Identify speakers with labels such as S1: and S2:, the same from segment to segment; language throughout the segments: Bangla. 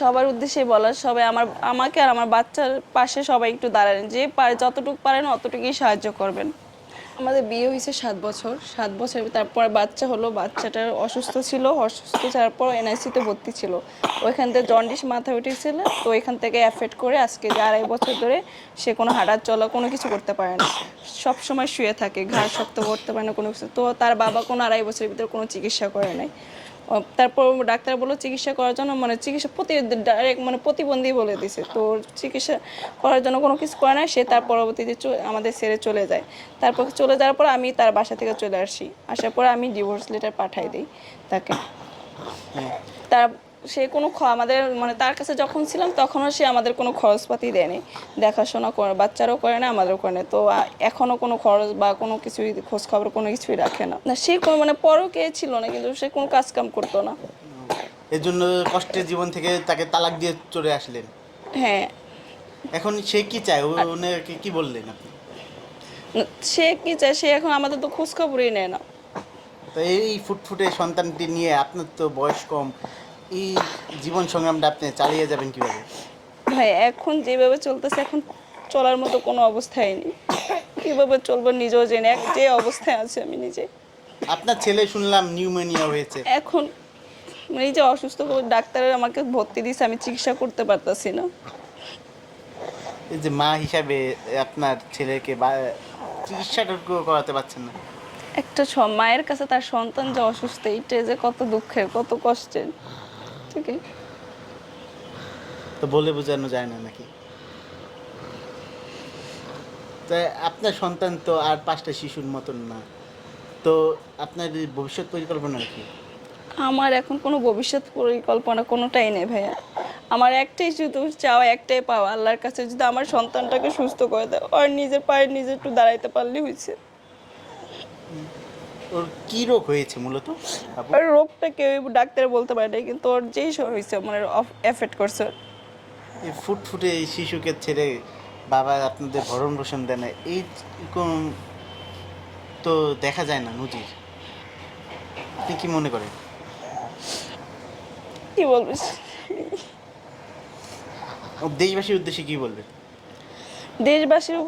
S1: সবার উদ্দেশ্যে বলার, সবাই আমার, আমাকে আর আমার বাচ্চার পাশে সবাই একটু দাঁড়ান। যে পারে, যতটুকু পারেন অতটুকুই সাহায্য করবেন। আমাদের বিয়ে হয়েছে সাত বছর। সাত বছর, তারপর বাচ্চা হলো বাচ্চাটার অসুস্থ ছিল, অসুস্থ তারপর এনআইসিতে ভর্তি ছিল। ওইখান থেকে জন্ডিস মাথায় উঠেছিল, তো ওইখান থেকে অ্যাফেক্ট করে আজকে যে আড়াই বছর ধরে সে কোনো হাঁটার চলা, কোনো কিছু করতে পারে না। সব সময় শুয়ে থাকে, ঘাড় শক্ত করতে পারে না কোনো কিছু। তো তার বাবা কোনো আড়াই বছরের ভিতরে কোনো চিকিৎসা করে নাই। তারপর ডাক্তার বলল চিকিৎসা করার জন্য মানে চিকিৎসা প্রতি ডাইরেক্ট মানে প্রতিবন্ধী বলে দিছে। তো চিকিৎসা করার জন্য কোনো কিছু করে না সে তার পরবর্তীতে আমাদের ছেড়ে চলে যায়। তারপর চলে যাওয়ার পর আমি তার বাসা থেকে চলে আসি। আসার পর আমি ডিভোর্স লেটার পাঠাই দিই তাকে। তার সে কোনো খ- আমাদের মানে তার কাছে যখন ছিলাম তখনও সে আমাদের কোনো খরচপাতি দেয়নি। দেখাশোনা করে বাচ্চারাও করে না আমাদেরও করে না। তো এখনও কোনো খরচ বা কোনো কিছুই খোঁজখবর কোনো কিছুই রাখে না। না সে কোনো মানে পরকে ছিল না কিন্তু সে কোনো কাজ কাম করতো না।
S2: এর জন্য কষ্টের জীবন থেকে তাকে তালাক দিয়ে চলে আসলেন।
S1: হ্যাঁ।
S2: এখন সে কি চায়? ওনাকে কি বললেন আপনি?
S1: সে কি চায়? সে এখন আমাদের তো খোঁজখবরই নেয় না।
S2: তো এই ফুটফুটে সন্তানটি নিয়ে আপনার তো বয়স কম। এই জীবন সংগ্রামটা আপনি চালিয়ে যাবেন কীভাবে?
S1: ভাই এখন যেভাবে চলতেছে এখন চলার মতো কোনো অবস্থায় নেই। কীভাবে চলবো নিজেও জেনে এক যে অবস্থায় আছে আমি নিজে।
S2: আপনার ছেলে শুনলাম নিউমোনিয়া হয়েছে।
S1: এখন মানে যে অসুস্থ ডাক্তারের আমাকে ভর্তি দিয়েছে আমি চিকিৎসা করতে পারতাছি না।
S2: এই যে মা হিসাবে আপনার ছেলেকে বা চিকিৎসাটা করাতে পারছেন না।
S1: একটা মায়ের কাছে তার সন্তান যে অসুস্থ এইটা যে কত দুঃখের কত কষ্টের। আছে
S2: তো বলে বোঝানো যায় না নাকি? তো আপনার সন্তান তো আর পাঁচটা শিশুর মতন না। তো আপনার ভবিষ্যৎ পরিকল্পনা কি?
S1: আমার এখন কোনো ভবিষ্যৎ পরিকল্পনা কোনোটাই নেই ভাইয়া। আমার একটাই শুধু চাওয়া একটাই পাওয়া আল্লাহর কাছে যদি আমার সন্তানটাকে সুস্থ করে দেয় আর নিজের পায়ে নিজে একটু দাঁড়াইতে পারলেই হয়েছে
S2: ওর কি রোগ হয়েছে মূলত?
S1: আর রোগটা কেউ ডাক্তার বলতে পারে না কিন্তু ওর যেই স- হয়েছে মানে এফেক্ট করছে
S2: এই ফুটফুটে এই শিশুকে ছেড়ে বাবা আপনাদের ভরণ পোষণ দেন না, এই কোন তো দেখা যায় না নজির আপনি কি মনে করেন?
S1: কি বলব?
S2: ও দেশবাসীর উদ্দেশ্যে কি বলবেন?
S1: দেশবাসীর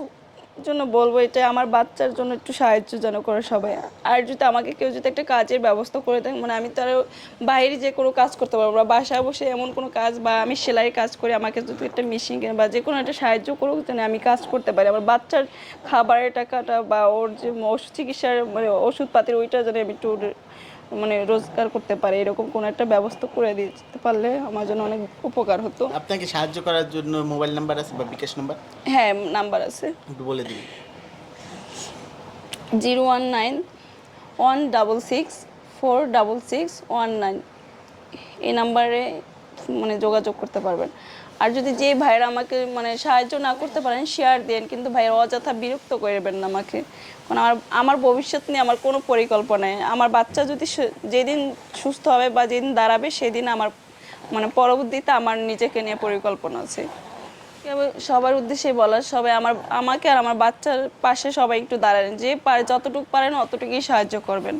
S1: জন্য বলব, এটা আমার বাচ্চার জন্য একটু সাহায্য যেন করে সবাই। আর যদি আমাকে কেউ যদি একটা কাজের ব্যবস্থা করে দেয় মানে আমি তার বাইরে যে কোনো কাজ করতে পারব, বা বাসায় বসে এমন কোনো কাজ, বা আমি সেলাই কাজ করি, আমাকে যদি একটা মেশিন কিনে বা যে কোনো একটা সাহায্য করুক যেন আমি কাজ করতে পারি। আমার বাচ্চার খাবারের টাকাটা বা ওর যে ওষুধ চিকিৎসার মানে ওষুধপাতির ওইটা যেন আমি একটু মানে রোজগার করতে পারে এরকম কোনো একটা ব্যবস্থা করে দিতে পারলে আমার জন্য অনেক উপকার হতো।
S2: আপনাকে সাহায্য করার জন্য মোবাইল নাম্বার আছে বা বিকাশ নাম্বার?
S1: হ্যাঁ নাম্বার আছে।
S2: একটু বলে দিন।
S1: Zero one nine one double six four double six one nine. এই নাম্বারে মানে যোগাযোগ করতে পারবেন। আর যদি যে ভাইরা আমাকে মানে সাহায্য না করতে পারেন শেয়ার দেন, কিন্তু ভাইয়ের অযথা বিরক্ত করবেন না আমাকে। কারণ আমার আমার ভবিষ্যৎ নিয়ে আমার কোনো পরিকল্পনা নেই। আমার বাচ্চা যদি যেদিন সুস্থ হবে বা যেদিন দাঁড়াবে, সেদিন আমার মানে পরবর্তীতে আমার নিজেকে নিয়ে পরিকল্পনা আছে। সবার উদ্দেশ্যে বলার, সবাই আমার, আমাকে আর আমার বাচ্চার পাশে সবাই একটু দাঁড়ান। যে পারে, যতটুকু পারেন, অতটুকুই সাহায্য করবেন।